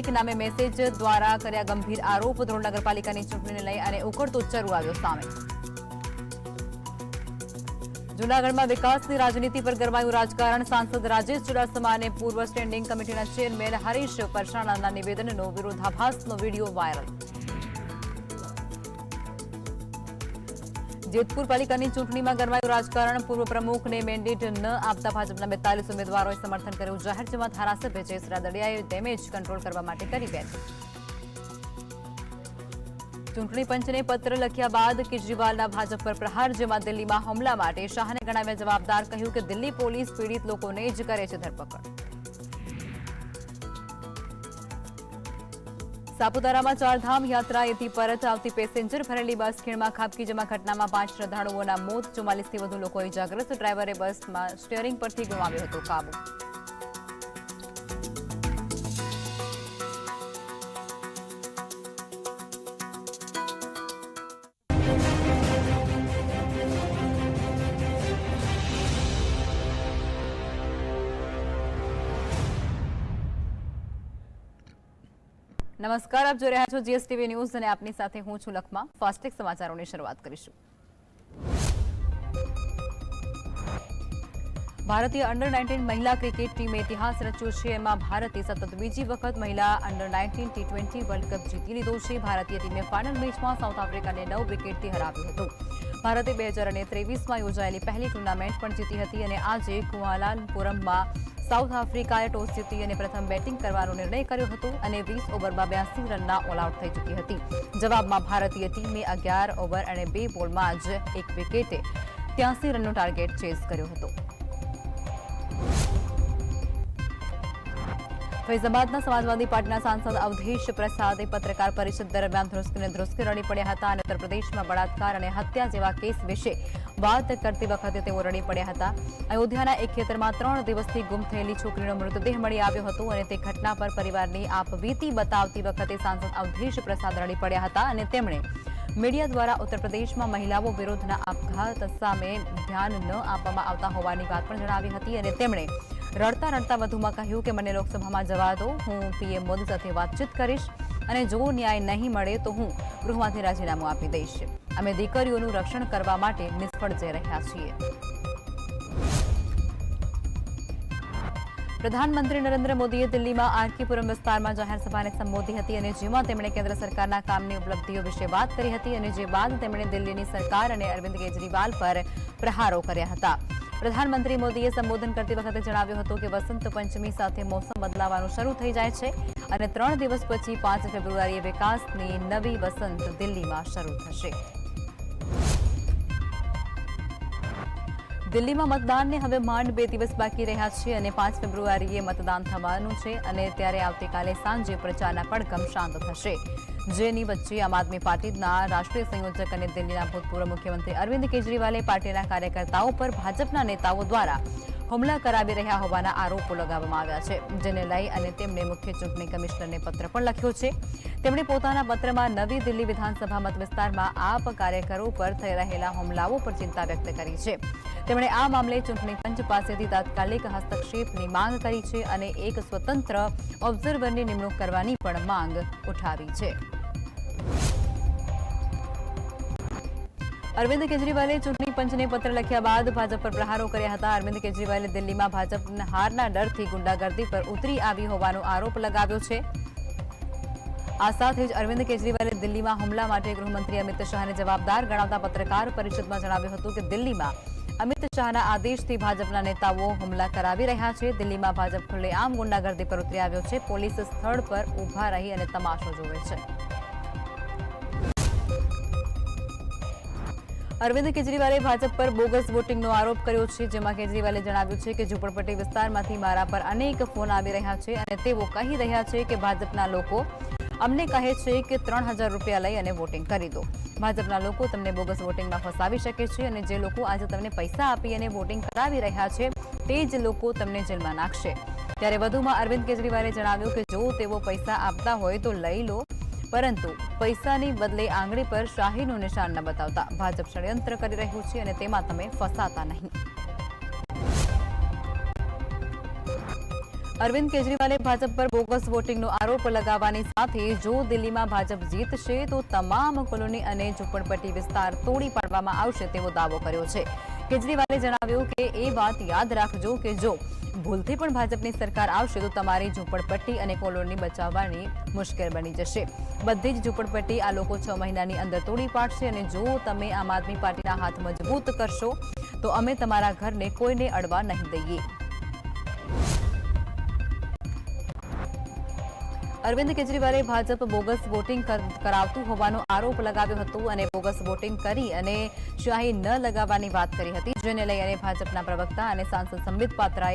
એક નામે મેસેજ દ્વારા કર્યા ગંભીર આરોપ. ધોરણ નગરપાલિકાની ચૂંટણીને લઈ અને ઉકળતો ચરુ આવ્યો સામે. જૂનાગઢમાં વિકાસની રાજનીતિ પર ગરમાયું રાજકારણ. સાંસદ રાજેશ ચુડાસમા અને પૂર્વ સ્ટેન્ડિંગ કમિટીના ચેરમેન હરીશ પરસાણાના નિવેદનનો વિરોધાભાસનો વીડિયો વાયરલ. જેતપુર પાલિકાની ચૂંટણીમાં ગરમાયું રાજકારણ, પૂર્વ પ્રમુખને મેન્ડેટ ન આપતા ભાજપના બેતાલીસ ઉમેદવારોએ સમર્થન કર્યું. જાહેર જેમાં ધારાસભ્ય જયસરા દડિયાએ ડેમેજ કંટ્રોલ કરવા માટે કરી બેઠક. ચૂંટણી પંચને પત્ર લખ્યા બાદ કેજરીવાલના ભાજપ પર પ્રહાર, જેમાં દિલ્હીમાં હુમલા માટે શાહને ગણાવ્યા જવાબદાર, કહ્યું કે દિલ્હી પોલીસ પીડિત લોકોને જ કરે છે ધરપકડ. સાપુતારામાં ચારધામ યાત્રાએથી પરત આવતી પેસેન્જર ભરેલી બસ ખીણમાં ખાબકી જેમાં ઘટનામાં પાંચ શ્રદ્ધાળુઓના મોત, ચુમ્માલીસથી વધુ લોકો ઇજાગ્રસ્ત. ડ્રાઈવરે બસમાં સ્ટીયરિંગ પરથી ગુમાવ્યો હતો કાબુ. નમસ્કાર, આપ જોઈ રહ્યા છો જીએસટીવી ન્યૂઝ અને આપની સાથે હું છું લખમા. ફાસ્ટેક સમાચારોની શરૂઆત કરીશું. ભારતીય અંડર નાઇન્ટીન મહિલા ક્રિકેટ ટીમે ઇતિહાસ રચ્યો છે. એમાં ભારતે સતત બીજી વખત મહિલા under nineteen T twenty world cup જીતી લીધો છે. ભારતીય ટીમે ફાઇનલ મેચમાં સાઉથ આફ્રિકાને નવ વિકેટથી હરાવ્યું હતું. ભારતે બે હજાર અને ત્રેવીસમાં યોજાયેલી પહેલી ટુર્નામેન્ટ પણ જીતી હતી અને આજે કુઆલાલંપુરમમાં સાઉથ આફ્રિકાએ ટોસ જીતી અને પ્રથમ બેટિંગ કરવાનો નિર્ણય કર્યો હતો અને વીસ ઓવરમાં બ્યાસી રનના ઓલ આઉટ થઈ ચૂકી હતી. જવાબમાં ભારતીય ટીમે અગિયાર ઓવર અને બે બોલમાં જ એક વિકેટે ત્યાસી રનનો ટાર્ગેટ ચેઝ કર્યો હતો. ફૈઝાબાદના સમાજવાદી પાર્ટીના સાંસદ અવધેશ પ્રસાદે પત્રકાર પરિષદ દરમિયાન ધ્રુસ્કીને ધ્રુસ્કી રડી પડ્યા હતા અને ઉત્તર પ્રદેશમાં બળાત્કાર અને હત્યા જેવા કેસ વિશે વાત કરતી વખતે તેઓ રડી પડ્યા હતા. અયોધ્યાના એક ખેતરમાં ત્રણ દિવસથી ગુમ થયેલી છોકરીનો મૃતદેહ મળી આવ્યો હતો અને તે ઘટના પર પરિવારની આપવીતી બતાવતી વખતે સાંસદ અવધેશ પ્રસાદ રડી પડ્યા હતા અને તેમણે મીડિયા દ્વારા ઉત્તર પ્રદેશમાં મહિલાઓ વિરુદ્ધના આપઘાત સામે ધ્યાન ન આપવામાં આવતા હોવાની વાત પણ જણાવી હતી અને તેમણે રડતા રડતા વધુમાં કહ્યું કે, મને લોકસભામાં જવા દો. હું પીએમ મોદી સાથે વાતચીત કરીશ અને જો ન્યાય નહીં મળે તો હું ગૃહમાંથી રાજીનામું આપી દઈશ. અમે દીકરીઓનું રક્ષણ કરવા માટે નિષ્ફળ જઈ રહ્યા છીએ. પ્રધાનમંત્રી નરેન્દ્ર મોદીએ દિલ્હીમાં આરકીપુરમ વિસ્તારમાં જાહેર સભાને સંબોધી હતી અને જેમાં તેમણે કેન્દ્ર સરકારના કામની ઉપલબ્ધિઓ વિશે વાત કરી હતી અને જે બાદ તેમણે દિલ્હીની સરકાર અને અરવિંદ કેજરીવાલ પર પ્રહારો કર્યા હતા. પ્રધાનમંત્રી મોદીએ સંબોધન કરતી વખતે જણાવ્યું હતું કે વસંત પંચમી સાથે મોસમ બદલાવાનું શરૂ થઈ જાય છે અને ત્રણ દિવસ પછી પાંચ ફેબ્રુઆરીએ વિકાસની નવી વસંત દિલ્હીમાં શરૂ થશે. દિલ્હીમાં મતદાનને હવે માંડ બે દિવસ બાકી રહ્યા છે અને પાંચ ફેબ્રુઆરીએ મતદાન થવાનું છે અને ત્યારે આવતીકાલે સાંજે પ્રચારના પડઘમ શાંત થશે. જેની વચ્ચે આમ આદમી પાર્ટીના રાષ્ટ્રીય સંયોજક અને દિલ્હીના ભૂતપૂર્વ મુખ્યમંત્રી અરવિંદ કેજરીવાલે પાર્ટીના કાર્યકર્તાઓ પર ભાજપના નેતાઓ દ્વારા હુમલા કરાવી રહ્યા હોવાના આરોપો લગાવવામાં આવ્યા છે, જેને લઈ અને તેમણે મુખ્ય ચૂંટણી કમિશનરને પત્ર પણ લખ્યો છે. તેમણે પોતાના પત્રમાં નવી દિલ્હી વિધાનસભા મત વિસ્તારમાં આપ કાર્યકરો પર થઈ રહેલા હુમલાઓ પર ચિંતા વ્યક્ત કરી છે. તેમણે આ મામલે ચૂંટણી પંચ પાસેથી તાત્કાલિક હસ્તક્ષેપની માંગ કરી છે અને એક સ્વતંત્ર ઓબ્ઝર્વરની નિમણૂક કરવાની પણ માંગ ઉઠાવી છે. અરવિંદ કેજરીવાલે ચૂંટણી પંચને પત્ર લખ્યા બાદ ભાજપ પર પ્રહારો કર્યા હતા. અરવિંદ કેજરીવાલે દિલ્હીમાં ભાજપ હારના ડરથી ગુંડાગર્દી પર ઉતરી આવી હોવાનો આરોપ લગાવ્યો છે. આ સાથે જ અરવિંદ કેજરીવાલે દિલ્હીમાં હુમલા માટે ગૃહમંત્રી અમિત શાહને જવાબદાર ગણાવતા પત્રકાર પરિષદમાં જણાવ્યું હતું કે દિલ્હીમાં અમિત શાહના આદેશથી ભાજપના નેતાઓ હુમલા કરાવી રહ્યા છે. દિલ્હીમાં ભાજપ ખુલ્લેઆમ ગુંડાગર્દી પર ઉતરી આવ્યો છે. પોલીસ સ્થળ પર ઊભા રહી અને તમાશો જોવે છે. અરવિંદ કેજરીવાલે ભાજપ પર બોગસ વોટિંગનો આરોપ કર્યો છે, જેમાં કેજરીવાલે જણાવ્યું છે કે ઝુંપડપટ્ટી વિસ્તારમાંથી મારા પર અનેક ફોન આવી રહ્યા છે અને તેઓ કહી રહ્યા છે કે ભાજપના લોકો અમને કહે છે કે ત્રણ હજાર રૂપિયા લઈ અને વોટિંગ કરી દો. ભાજપના લોકો તમને બોગસ વોટિંગમાં ફસાવી શકે છે અને જે લોકો આજે તમને પૈસા આપી અને વોટિંગ કરાવી રહ્યા છે, તે જ લોકો તમને જેલમાં નાખશે. ત્યારે વધુમાં અરવિંદ કેજરીવાલે જણાવ્યું કે જો તેઓ પૈસા આપતા હોય તો લઈ લો પરંતુ પૈસાની બદલે આંગળી પર શાહીનું નિશાન ન બતાવતા ભાજપ ષડયંત્ર કરી રહ્યું છે અને તેમાં તમે ફસાતા નહીં. અરવિંદ કેજરીવાલે ભાજપ પર બોગસ વોટિંગનો આરોપ લગાવવાની સાથે જો દિલ્હીમાં ભાજપ જીતશે તો તમામ કોલોની અને ઝુંપડપટ્ટી વિસ્તાર તોડી પાડવામાં આવશે તેવો દાવો કર્યો છે. કેજરીવાલે જણાવ્યું કે એ વાત યાદ રાખજો કે જો ભૂલથી પણ ભાજપની સરકાર આવશે તો તમારી ઝૂંપડપટ્ટી અને કોલોની બચાવવાની મુશ્કેલ બની જશે. બધી જ ઝૂંપડપટ્ટી આ લોકો છ મહિનાની અંદર તોડી પાડશે અને જો તમે આમ આદમી પાર્ટીના હાથ મજબૂત કરશો, તો અમે તમારા ઘરને કોઈને અડવા નહીં દઈએ. અરવિંદ કેજરીવાલે ભાજપ બોગસ વોટિંગ કરાવતું હોવાનો આરોપ લગાવ્યો હતો અને બોગસ વોટિંગ કરી અને શાહી ન લગાવવાની વાત કરી હતી, જેને લઈ અને ભાજપના પ્રવક્તા અને સાંસદ સંબિત પાત્રાએ